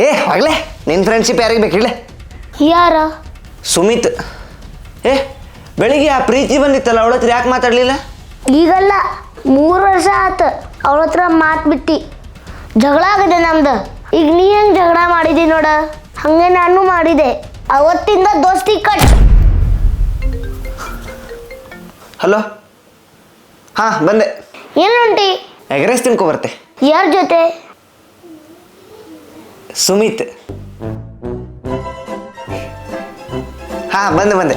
ಏ ಆಗ್ಲೇ? ನಿನ್ನ ಫ್ರೆಂಡ್ಶಿಪ್ ಯಾರಿಗೆ ಬೇಕು ಹೇಳಿ ಯಾರ? ಸುಮಿತ್. ಏ ಬೆಳಿಗ್ಗೆ ಆ ಪ್ರೀತಿ ಬಂದಿತ್ತಲ್ಲ ಅವಳ ಹತ್ರ ಯಾಕೆ ಮಾತಾಡ್ಲಿಲ್ಲ? ಈಗಲ್ಲ ಮೂರು ವರ್ಷ ಆತ ಅವಳ ಹತ್ರ ಮಾತು ಬಿಟ್ಟಿ. ಜಗಳ ಆಗಿದೆ ನಮ್ದು. ಈಗ ನೀ ಹೆಂಗೆ ಜಗಳ ಮಾಡಿದಿ ನೋಡ? ಹಂಗೆ ನಾನು ಮಾಡಿದೆ. ಅವತ್ತಿಂದ ದೋಸ್ತಿ ಕಟ್. ಹಲೋ? ಹಾಂ ಬಂದೆ. ಏನು ಹೊಂಟಿ ಎಗ್ರೆಸ್ ತಿನ್ಕೊ ಬರ್ತೆ. ಯಾರ ಜೊತೆ? ಸುಮಿತ್ ಹಾಂ ಬಂದೆ ಬಂದೆ